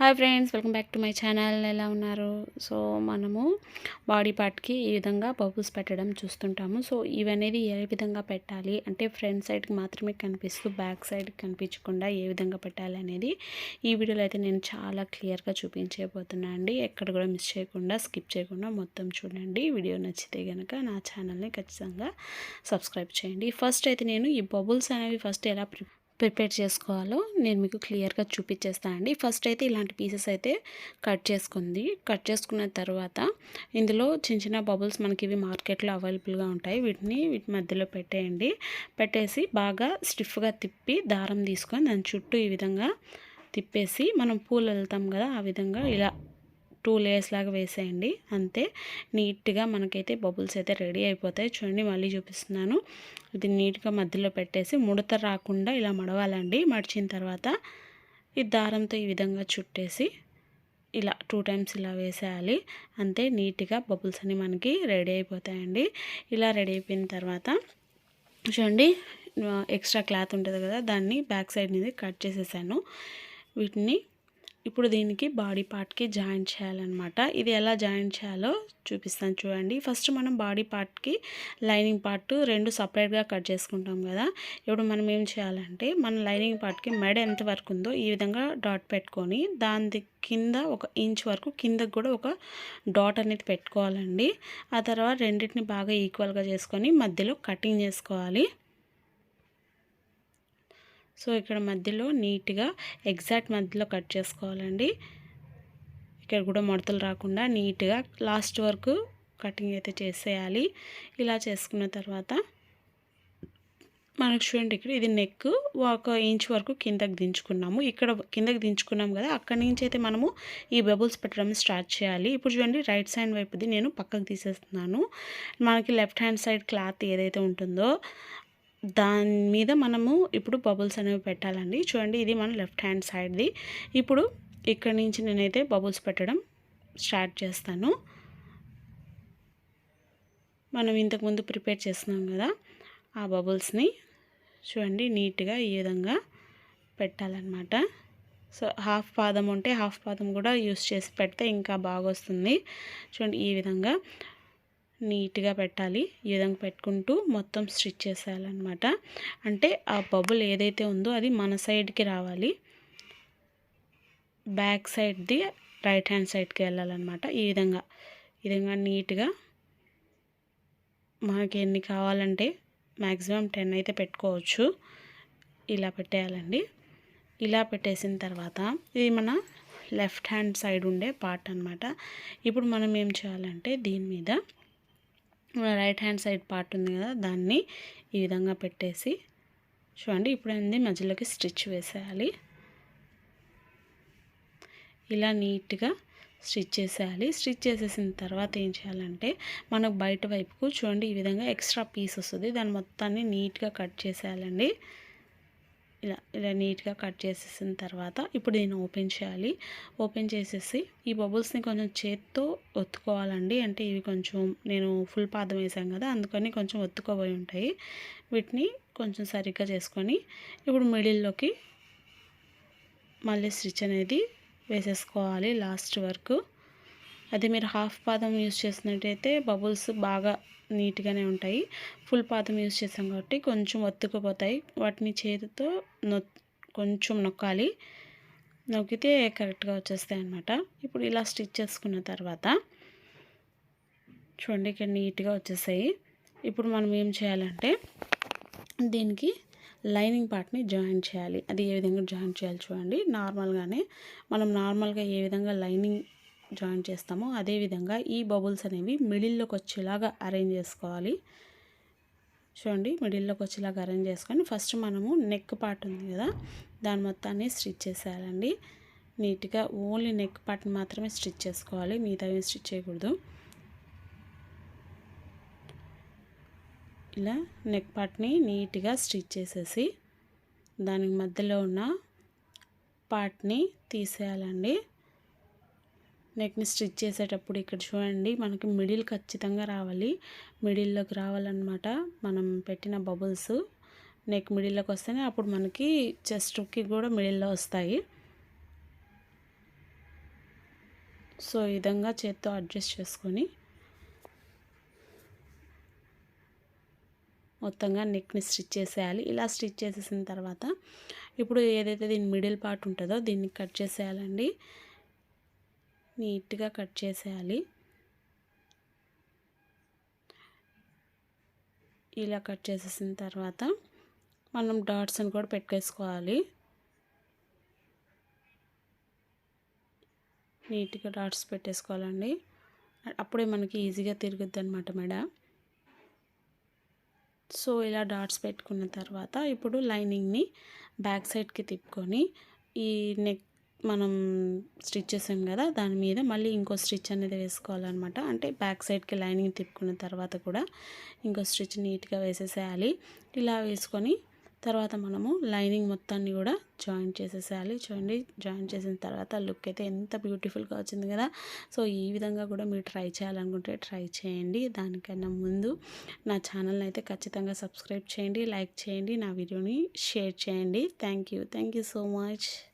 Hi friends welcome back to my channel. ఎలా ఉన్నారు? So మనము బాడీ పార్ట్కి ఈ విధంగా బబుల్స్ పెట్టడం చూస్తుంటాము. సో ఇవనేది ఏ విధంగా పెట్టాలి? అంటే ఫ్రంట్ సైడ్కి మాత్రమే కనిపిస్తూ బ్యాక్ సైడ్కి కనిపించకుండా ఏ విధంగా పెట్టాలి అనేది ఈ వీడియోలో అయితే నేను చాలా క్లియర్గా చూపించబోతున్నాను అండి. ఎక్కడ కూడా మిస్ చేయకుండా స్కిప్ చేయకుండా మొత్తం చూడండి. వీడియో నచ్చితే కనుక నా ఛానల్ని ఖచ్చితంగా సబ్స్క్రైబ్ చేయండి. ఫస్ట్ అయితే నేను ఈ బబుల్స్ అనేవి ఫస్ట్ ఎలా ప్రిపేర్ ప్రిపేర్ చేసుకోవాలో నేను మీకు క్లియర్గా చూపించేస్తానండి ఫస్ట్ అయితే ఇలాంటి పీసెస్ అయితే కట్ చేసుకుంది. కట్ చేసుకున్న తర్వాత ఇందులో చిన్న చిన్న బబుల్స్ మనకి ఇవి మార్కెట్లో అవైలబుల్గా ఉంటాయి. వీటిని వీటి మధ్యలో పెట్టేయండి. పెట్టేసి బాగా స్టిఫ్గా తిప్పి దారం తీసుకొని దాని చుట్టూ ఈ విధంగా తిప్పేసి మనం పూలు వెళ్తాం కదా ఆ విధంగా ఇలా టూ లేయర్స్ లాగా వేసేయండి. అంతే. నీట్గా మనకైతే బబుల్స్ అయితే రెడీ అయిపోతాయి. చూడండి మళ్ళీ చూపిస్తున్నాను. ఇది నీట్గా మధ్యలో పెట్టేసి ముడత రాకుండా ఇలా మడవాలండి. మడిచిన తర్వాత ఈ దారంతో ఈ విధంగా చుట్టేసి ఇలా టూ టైమ్స్ ఇలా వేసేయాలి. అంతే నీట్గా బబుల్స్ అన్ని మనకి రెడీ అయిపోతాయండి. ఇలా రెడీ అయిపోయిన తర్వాత చూడండి ఎక్స్ట్రా క్లాత్ ఉంటుంది కదా దాన్ని బ్యాక్ సైడ్ నుంచి కట్ చేసేసాను. వీటిని ఇప్పుడు దీనికి బాడీ పార్ట్కి జాయింట్ చేయాలన్నమాట. ఇది ఎలా జాయింట్ చేయాలో చూపిస్తాను చూడండి. ఫస్ట్ మనం బాడీ పార్ట్కి లైనింగ్ పార్ట్ రెండు సపరేట్గా కట్ చేసుకుంటాం కదా. ఇప్పుడు మనం ఏం చేయాలంటే మన లైనింగ్ పార్ట్కి మెడ ఎంత వరకు ఉందో ఈ విధంగా డాట్ పెట్టుకొని దాని కింద ఒక ఇంచ్ వరకు కిందకు కూడా ఒక డాట్ అనేది పెట్టుకోవాలండి. ఆ తర్వాత రెండింటిని బాగా ఈక్వల్గా చేసుకొని మధ్యలో కటింగ్ చేసుకోవాలి. సో ఇక్కడ మధ్యలో నీట్గా ఎగ్జాక్ట్ మధ్యలో కట్ చేసుకోవాలండి. ఇక్కడ కూడా ముడతలు రాకుండా నీట్గా లాస్ట్ వరకు కటింగ్ అయితే చేసేయాలి. ఇలా చేసుకున్న తర్వాత మనకు చూడండి ఇక్కడ ఇది నెక్ ఒక ఇంచ్ వరకు కిందకి దించుకున్నాము. ఇక్కడ కిందకి దించుకున్నాం కదా అక్కడి నుంచి అయితే మనము ఈ బబుల్స్ పెట్టడం స్టార్ట్ చేయాలి. ఇప్పుడు చూడండి రైట్ సైడ్ వైపుది నేను పక్కకు తీసేస్తున్నాను. మనకి లెఫ్ట్ హ్యాండ్ సైడ్ క్లాత్ ఏదైతే ఉంటుందో దాని మీద మనము ఇప్పుడు బబుల్స్ అనేవి పెట్టాలండి. చూడండి ఇది మన లెఫ్ట్ హ్యాండ్ సైడ్ది. ఇప్పుడు ఇక్కడ నుంచి నేనైతే బబుల్స్ పెట్టడం స్టార్ట్ చేస్తాను. మనం ఇంతకుముందు ప్రిపేర్ చేస్తున్నాం కదా ఆ బబుల్స్ని చూడండి నీట్గా ఈ విధంగా పెట్టాలన్నమాట. సో హాఫ్ పాదం ఉంటే హాఫ్ పాదం కూడా యూస్ చేసి పెడితే ఇంకా బాగా వస్తుంది చూడండి ఈ విధంగా నీట్గా పెట్టాలి. ఈ విధంగా పెట్టుకుంటూ మొత్తం స్టిచ్ చేసేయాలన్నమాట. అంటే ఆ బబుల్ ఏదైతే ఉందో అది మన సైడ్కి రావాలి. బ్యాక్ సైడ్ది రైట్ హ్యాండ్ సైడ్కి వెళ్ళాలన్నమాట. ఈ విధంగా ఈ విధంగా నీట్గా మనకి ఎన్ని కావాలంటే మ్యాక్సిమం టెన్ అయితే పెట్టుకోవచ్చు. ఇలా పెట్టేయాలండి. ఇలా పెట్టేసిన తర్వాత ఇది మన లెఫ్ట్ హ్యాండ్ సైడ్ ఉండే పార్ట్ అనమాట ఇప్పుడు మనం ఏం చేయాలంటే దీని మీద రైట్ హ్యాండ్ సైడ్ పార్ట్ ఉంది కదా దాన్ని ఈ విధంగా పెట్టేసి చూడండి ఇప్పుడు ఏంది మధ్యలోకి స్టిచ్ వేసేయాలి. ఇలా నీట్గా స్టిచ్ చేసేయాలి. స్టిచ్ చేసేసిన తర్వాత ఏం చేయాలంటే మనకు బయట వైపుకు చూడండి ఈ విధంగా ఎక్స్ట్రా పీస్ వస్తుంది. దాన్ని మొత్తాన్ని నీట్గా కట్ చేసేయాలండి. ఇలా ఇలా నీట్గా కట్ చేసేసిన తర్వాత ఇప్పుడు నేను ఓపెన్ చేయాలి. ఓపెన్ చేసేసి ఈ బబుల్స్ని కొంచెం చేత్తో ఒత్తుకోవాలండి. అంటే ఇవి కొంచెం నేను ఫుల్ పాదం వేసాను కదా అందుకని కొంచెం ఒత్తుకోబోయి ఉంటాయి. వీటిని కొంచెం సరిగ్గా చేసుకొని ఇప్పుడు మిడిల్లోకి మళ్ళీ స్టిచ్ అనేది వేసేసుకోవాలి లాస్ట్ వరకు. అదే మీరు హాఫ్ పాదం యూస్ చేసినట్టయితే బబుల్స్ బాగా నీట్గానే ఉంటాయి. ఫుల్ పాదం యూస్ చేసాం కాబట్టి కొంచెం ఒత్తుకుపోతాయి. వాటిని చేతితో నొ కొంచెం నొక్కాలి. నొక్కితే కరెక్ట్గా వచ్చేస్తాయి అన్నమాట. ఇప్పుడు ఇలా స్టిచ్ చేసుకున్న తర్వాత చూడండి ఇక్కడ నీట్గా వచ్చేసాయి. ఇప్పుడు మనం ఏం చేయాలంటే దీనికి లైనింగ్ పార్ట్ని జాయిన్ చేయాలి. అది ఏ విధంగా జాయిన్ చేయాలి చూడండి. నార్మల్గానే మనం నార్మల్గా ఏ విధంగా లైనింగ్ జాయిన్ చేస్తామో అదేవిధంగా ఈ బబుల్స్ అనేవి మిడిల్లోకి వచ్చేలాగా అరేంజ్ చేసుకోవాలి. చూడండి మిడిల్లోకి వచ్చేలాగా అరేంజ్ చేసుకొని ఫస్ట్ మనము నెక్ పార్ట్ ఉంది కదా దాని మొత్తాన్ని స్టిచ్ చేసేయాలండి. నీట్గా ఓన్లీ నెక్ పార్ట్ని మాత్రమే స్టిచ్ చేసుకోవాలి మిగతా స్టిచ్ చేయకూడదు. ఇలా నెక్ పార్ట్ని నీట్గా స్టిచ్ చేసేసి దానికి మధ్యలో ఉన్న పార్ట్ని తీసేయాలండి. నెక్ని స్టిచ్ చేసేటప్పుడు ఇక్కడ చూడండి మనకి మిడిల్ ఖచ్చితంగా రావాలి. మిడిల్లోకి రావాలన్నమాట. మనం పెట్టిన బబుల్స్ నెక్ మిడిల్లోకి వస్తేనే అప్పుడు మనకి చెస్ట్కి కూడా మిడిల్లో వస్తాయి. సో ఈ విధంగా చేత్తో అడ్జస్ట్ చేసుకొని మొత్తంగా నెక్ని స్టిచ్ చేసేయాలి. ఇలా స్టిచ్ చేసేసిన తర్వాత ఇప్పుడు ఏదైతే దీని మిడిల్ పార్ట్ ఉంటుందో దీన్ని కట్ చేసేయాలండి. నీట్గా కట్ చేసేయాలి. ఇలా కట్ చేసేసిన తర్వాత మనం డాట్స్ని కూడా పెట్టేసుకోవాలి. నీట్గా డాట్స్ పెట్టేసుకోవాలండి. అప్పుడే మనకి ఈజీగా తిరుగుద్ది అనమాట మెడ. సో ఇలా డాట్స్ పెట్టుకున్న తర్వాత ఇప్పుడు లైనింగ్ని బ్యాక్ సైడ్కి తిప్పుకొని ఈ నెక్ మనం స్టిచ్ చేసాం కదా దాని మీద మళ్ళీ ఇంకో స్టిచ్ అనేది వేసుకోవాలన్నమాట. అంటే బ్యాక్ సైడ్కి లైనింగ్ తిప్పుకున్న తర్వాత కూడా ఇంకో స్టిచ్ నీట్గా వేసేసేయాలి. ఇలా వేసుకొని తర్వాత మనము లైనింగ్ మొత్తాన్ని కూడా జాయిన్ చేసేసేయాలి. చూడండి జాయిన్ చేసిన తర్వాత లుక్ అయితే ఎంత బ్యూటిఫుల్గా వచ్చింది కదా. సో ఈ విధంగా కూడా మీరు ట్రై చేయాలనుకుంటే ట్రై చేయండి. దానికన్నా ముందు నా ఛానల్ని అయితే ఖచ్చితంగా సబ్స్క్రైబ్ చేయండి లైక్ చేయండి నా వీడియోని షేర్ చేయండి. Thank you. Thank you so much.